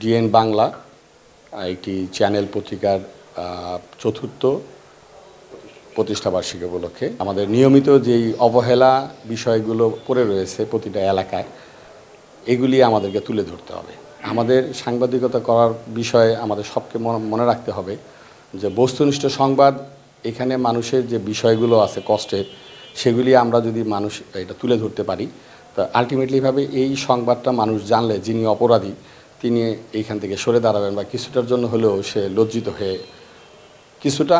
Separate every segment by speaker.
Speaker 1: DNA Bangla একটি channel পত্রিকার চতুর্থ প্রতিষ্ঠাবার্ষিকী উপলক্ষে। আমাদের নিয়মিত যেই অবহেলা বিষয়গুলো পড়ে রয়েছে প্রতিটা এলাকায়, এগুলি আমাদেরকে তুলে ধরতে হবে। আমাদের সাংবাদিকতা করার বিষয়ে আমাদের সবকে মনে রাখতে হবে যে বস্তুনিষ্ঠ সংবাদ, এখানে মানুষের যে বিষয়গুলো আছে কষ্টের সেগুলি আমরা যদি মানুষ, এটা তুলে ধরতে পারি, তা আলটিমেটলিভাবে এই সংবাদটা মানুষ জানলে, যিনি অপরাধী তিনি এইখান থেকে সরে দাঁড়াবেন বা কিছুটার জন্য হলেও সে লজ্জিত হয়ে কিছুটা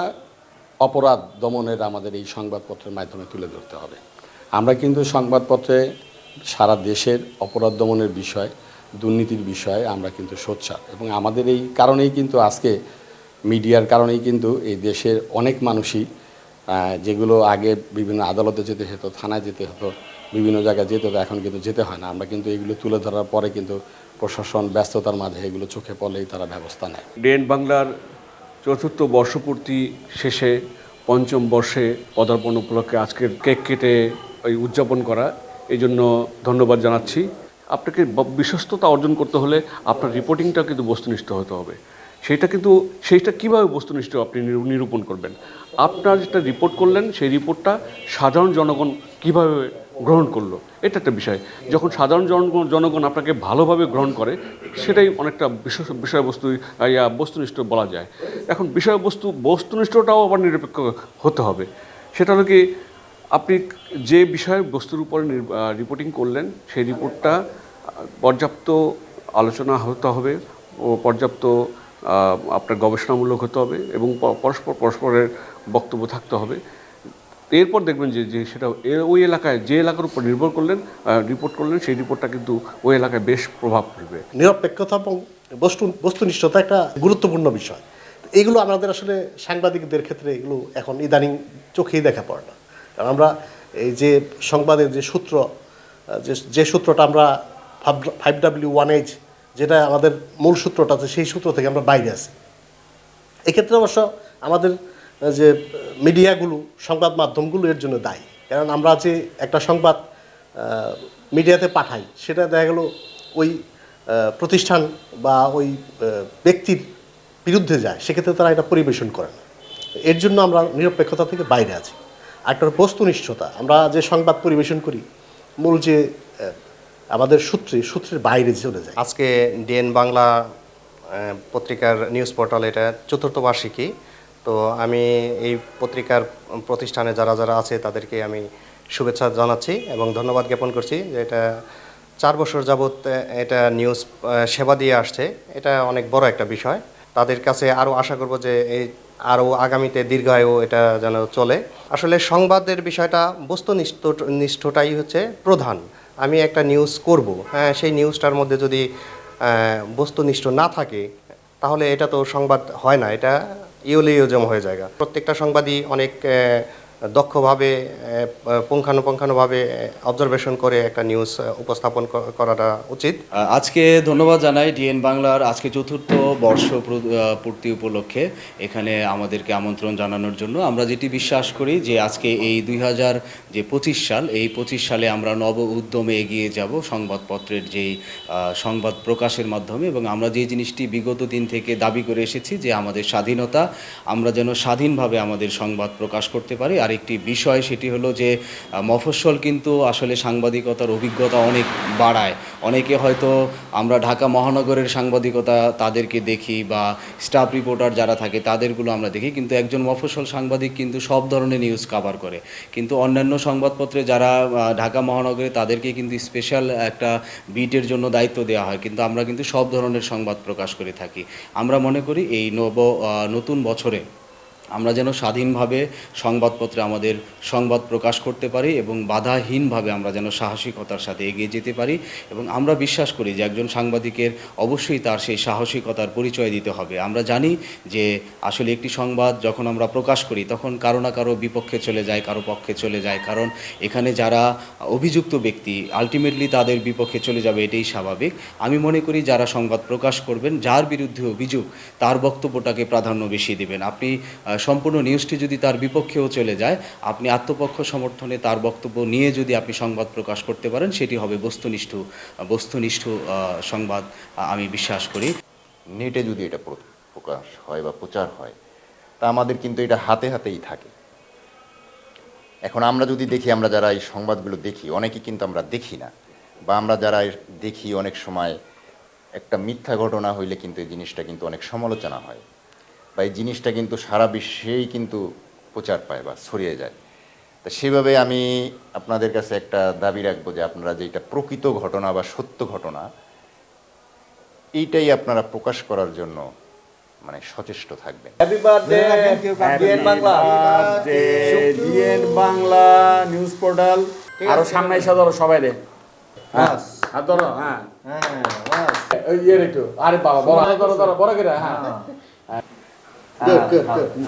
Speaker 1: অপরাধ দমনের আমাদের এই সংবাদপত্রের মাধ্যমে তুলে ধরতে হবে। আমরা কিন্তু সংবাদপত্রে সারা দেশের অপরাধ দমনের বিষয়, দুর্নীতির বিষয়ে আমরা কিন্তু সোচ্চার এবং আমাদের এই কারণেই কিন্তু আজকে মিডিয়ার কারণেই কিন্তু এই দেশের অনেক মানুষই যেগুলো আগে বিভিন্ন আদালতে যেতে হতো, থানায় যেতে হতো, বিভিন্ন জায়গায় যেতে হতো, এখন কিন্তু যেতে হয় না। আমরা কিন্তু এগুলো তুলে ধরার পরে কিন্তু প্রশাসন ব্যস্ততার মাঝে এগুলো চোখে পড়লেই তারা ব্যবস্থা নেয়।
Speaker 2: ডিএন বাংলার চতুর্থ বর্ষপূর্তি শেষে, পঞ্চম বর্ষে পদার্পণ উপলক্ষে আজকের কেক কেটে ওই উদযাপন করা, এই জন্য ধন্যবাদ জানাচ্ছি। আপনাকে বিশ্বস্ততা অর্জন করতে হলে আপনার রিপোর্টিংটা কিন্তু বস্তুনিষ্ঠ হতে হবে। সেটা কিন্তু, সেইটা কীভাবে বস্তুনিষ্ঠ আপনি নিরু- নিরূপণ করবেন? আপনার যেটা রিপোর্ট করলেন, সেই রিপোর্টটা সাধারণ জনগণ কীভাবে গ্রহণ করল। এটা একটা বিষয়। যখন সাধারণ জনগণ জনগণ আপনাকে ভালোভাবে গ্রহণ করে, সেটাই অনেকটা বিষয়বস্তু ইয়া, বস্তুনিষ্ঠ বলা যায়। এখন বিষয়বস্তু, বস্তুনিষ্ঠটাও আবার নিরপেক্ষ হতে হবে। সেটা হলো কি, আপনি যে বিষয়ের বস্তুর উপরে রিপোর্টিং করলেন, সেই রিপোর্টটা পর্যাপ্ত আলোচনা হতে হবে ও পর্যাপ্ত আপনার গবেষণামূলক হতে হবে এবং পরস্পর, পরস্পরের বক্তব্য থাকতে হবে। এরপর দেখবেন যে যে সেটা ওই এলাকায় যে এলাকার উপর নির্ভর করলেন রিপোর্ট করলেন, সেই রিপোর্টটা কিন্তু ওই এলাকায় বেশ প্রভাব ফেলবে।
Speaker 3: নিরপেক্ষতা এবং বস্তু, বস্তুনিষ্ঠতা একটা গুরুত্বপূর্ণ বিষয়। এগুলো আমাদের আসলে সাংবাদিকদের ক্ষেত্রে এগুলো এখন ইদানিং চোখেই দেখা পড়ে না। কারণ আমরা এই যে সংবাদের যে সূত্র যে যে সূত্রটা আমরা ফাইভ ডাব্লিউ ওয়ান এইচ যেটা আমাদের মূল সূত্রটা আছে, সেই সূত্র থেকে আমরা বাইরে আছি। এক্ষেত্রে অবশ্য আমাদের যে মিডিয়াগুলো, সংবাদ মাধ্যমগুলো এর জন্য দায়ী। কারণ আমরা যে একটা সংবাদ মিডিয়াতে পাঠাই, সেটা দেখা গেল ওই প্রতিষ্ঠান বা ওই ব্যক্তির বিরুদ্ধে যায়, সেক্ষেত্রে তারা এটা পরিবেশন করে না। এর জন্য আমরা নিরপেক্ষতা থেকে বাইরে আছি। একটা বস্তুনিষ্ঠতা। আমরা যে সংবাদ পরিবেশন করি, মূল যে আমাদের সূত্রে, সূত্রের বাইরে চলে যায়।
Speaker 4: আজকে ডিএন বাংলা পত্রিকার নিউজ পোর্টাল, এটা চতুর্থ বার্ষিকী। তো আমি এই পত্রিকার প্রতিষ্ঠানে যারা যারা আছে তাদেরকে আমি শুভেচ্ছা জানাচ্ছি এবং ধন্যবাদ জ্ঞাপন করছি যে এটা চার বছর যাবৎ এটা নিউজ সেবা দিয়ে আসছে। এটা অনেক বড় একটা বিষয়। তাদের কাছে আরও আশা করব যে এই আরও আগামীতে দীর্ঘায়ু এটা যেন চলে। আসলে সংবাদের বিষয়টা বস্তুনিষ্ঠ নিষ্ঠটাই হচ্ছে প্রধান। আমি একটা নিউজ করব। হ্যাঁ সেই নিউজটার মধ্যে যদি বস্তুনিষ্ঠ না থাকে, তাহলে এটা তো সংবাদ হয় না। এটা ইউলিওজম হয়ে যায় প্রত্যেকটা সংবাদই অনেক দক্ষভাবে পুঙ্খানুপুঙ্খানুভাবে অবজারভেশন করে একটা নিউজ উপস্থাপন করাটা উচিত।
Speaker 5: আজকে ধন্যবাদ জানাই ডিএন বাংলার আজকে চতুর্থ বর্ষ পূর্তি উপলক্ষে এখানে আমাদেরকে আমন্ত্রণ জানানোর জন্য। আমরা যেটি বিশ্বাস করি যে আজকে এই দুই হাজার, যে পঁচিশ সাল, এই পঁচিশ সালে আমরা নব উদ্যমে এগিয়ে যাব সংবাদপত্রের যেই সংবাদ প্রকাশের মাধ্যমে এবং আমরা যে জিনিসটি বিগত দিন থেকে দাবি করে এসেছি যে আমাদের স্বাধীনতা, আমরা যেন স্বাধীনভাবে আমাদের সংবাদ প্রকাশ করতে পারি। আর একটি বিষয় সেটি হলো যে মফস্বল কিন্তু আসলে সাংবাদিকতার অভিজ্ঞতা অনেক বাড়ায়। অনেকে হয়তো আমরা ঢাকা মহানগরের সাংবাদিকতা তাদেরকে দেখি বা স্টাফ রিপোর্টার যারা থাকে তাদেরগুলো আমরা দেখি, কিন্তু একজন মফস্বল সাংবাদিক কিন্তু সব ধরনের নিউজ কভার করে। কিন্তু অন্যান্য সংবাদপত্রে যারা ঢাকা মহানগরে তাদেরকে কিন্তু স্পেশাল একটা বিটের জন্য দায়িত্ব দেওয়া হয়, কিন্তু আমরা কিন্তু সব ধরনের সংবাদ প্রকাশ করে থাকি। আমরা মনে করি এই নব নতুন বছরে আমরা যেন স্বাধীনভাবে সংবাদপত্রে আমাদের সংবাদ প্রকাশ করতে পারি এবং বাধাহীনভাবে আমরা যেন সাহসিকতার সাথে এগিয়ে যেতে পারি এবং আমরা বিশ্বাস করি যে একজন সাংবাদিকের অবশ্যই তার সেই সাহসিকতার পরিচয় দিতে হবে। আমরা জানি যে আসলে একটি সংবাদ যখন আমরা প্রকাশ করি তখন কারও না কারও বিপক্ষে চলে যায়, কারও পক্ষে চলে যায়। কারণ এখানে যারা অভিযুক্ত ব্যক্তি আলটিমেটলি তাদের বিপক্ষে চলে যাবে এটাই স্বাভাবিক। আমি মনে করি যারা সংবাদ প্রকাশ করবেন, যার বিরুদ্ধে অভিযোগ, তার বক্তব্যটাকে প্রাধান্য বেশি দেবেন। আপনি সম্পূর্ণ নিউজটি যদি তার বিপক্ষেও চলে যায়, আপনি আত্মপক্ষ সমর্থনে তার বক্তব্য নিয়ে যদি আপনি সংবাদ প্রকাশ করতে পারেন, সেটি হবে বস্তুনিষ্ঠ বস্তুনিষ্ঠ সংবাদ আমি বিশ্বাস করি।
Speaker 6: নেটে যদি এটা প্র- প্রকাশ হয় বা প্রচার হয়, তা আমাদের কিন্তু এটা হাতে হাতেই থাকে। এখন আমরা যদি দেখি, আমরা যারা এই সংবাদগুলো দেখি, অনেকে কিন্তু আমরা দেখি না, বা আমরা যারা দেখি অনেক সময় একটা মিথ্যা ঘটনা হইলে কিন্তু এই জিনিসটা কিন্তু অনেক সমালোচনা হয়। বা এই জিনিসটা কিন্তু সারা বিশ্বেই কিন্তু প্রচার পায় বা ছড়িয়ে যায়। তা সেভাবে আমি আপনাদের কাছে একটা দাবি রাখব যে আপনারা যেটা প্রকৃত ঘটনা বা সত্য ঘটনা এইটাই আপনারা প্রকাশ করার জন্য মানে সচেষ্ট থাকবেন।
Speaker 1: Happy birthday DN Bangla DN Bangla news portal আরও সামনে এসে ধরো সবাই রে। হ্যাঁ হাত ধরো হ্যাঁ। ওই ইয়ে একটু আরে বাবা বড় ধরো ধরো বড় করে হ্যাঁ। 对对对你